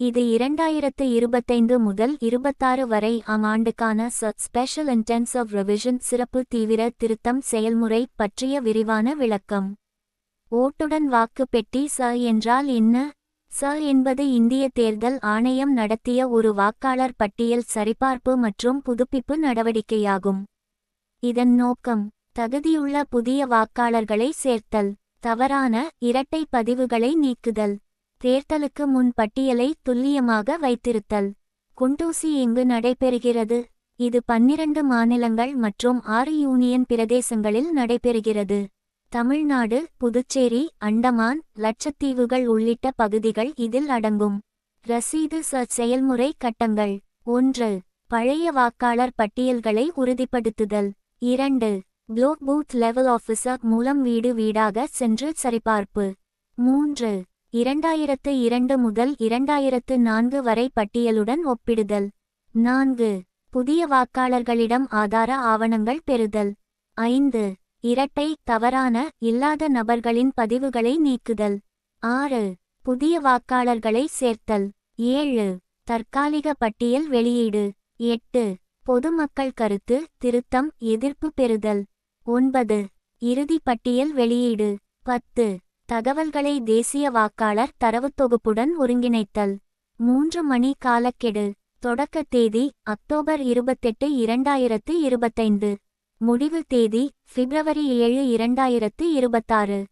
இது இரண்டாயிரத்து இருபத்தைந்து முதல் இருபத்தாறு வரை ஆம் ஆண்டுக்கான ச ஸ்பெஷல் இன்டென்சிவ் ரிவிஷன் சிறப்பு தீவிர திருத்தம் செயல்முறை பற்றிய விரிவான விளக்கம். ஓட்டுடன் வாக்கு பெட்டி ச என்றால் என்ன? ச என்பது இந்திய தேர்தல் ஆணையம் நடத்திய ஒரு வாக்காளர் பட்டியல் சரிபார்ப்பு மற்றும் புதுப்பிப்பு நடவடிக்கையாகும். இதன் நோக்கம் தகுதியுள்ள புதிய வாக்காளர்களை சேர்த்தல் தவறான இரட்டை பதிவுகளை நீக்குதல். தேர்தலுக்கு முன் பட்டியலை துல்லியமாக வைத்திருத்தல். குண்டூசி இங்கு நடைபெறுகிறது. இது பன்னிரண்டு மாநிலங்கள் மற்றும் ஆறு யூனியன் பிரதேசங்களில் நடைபெறுகிறது. தமிழ்நாடு புதுச்சேரி அண்டமான் லட்சத்தீவுகள் உள்ளிட்ட பகுதிகள் இதில் அடங்கும். ரசீது ச செயல்முறை கட்டங்கள். ஒன்று பழைய வாக்காளர் பட்டியல்களை உறுதிப்படுத்துதல். இரண்டு ப்ளோக் பூத் லெவல் ஆஃபீஸர் மூலம் வீடு வீடாக சென்று சரிபார்ப்பு. மூன்று இரண்டாயிரத்து இரண்டு முதல் இரண்டாயிரத்து நான்கு வரை பட்டியலுடன் ஒப்பிடுதல். நான்கு. புதிய வாக்காளர்களிடம் ஆதார ஆவணங்கள் பெறுதல். ஐந்து. இரட்டை தவறான இல்லாத நபர்களின் பதிவுகளை நீக்குதல். ஆறு. புதிய வாக்காளர்களை சேர்த்தல். ஏழு. தற்காலிக பட்டியல் வெளியீடு. எட்டு. பொதுமக்கள் கருத்து திருத்தம் எதிர்ப்பு பெறுதல். ஒன்பது. இறுதி பட்டியல் வெளியீடு. பத்து. தகவல்களை தேசிய வாக்காளர் தரவுத்தொகுப்புடன் ஒருங்கிணைத்தல். மூன்று மணி காலக்கெடு. தொடக்க தேதி அக்டோபர் இருபத்தெட்டு இரண்டாயிரத்து இருபத்தைந்து. முடிவு தேதி பிப்ரவரி ஏழு இரண்டாயிரத்து இருபத்தாறு.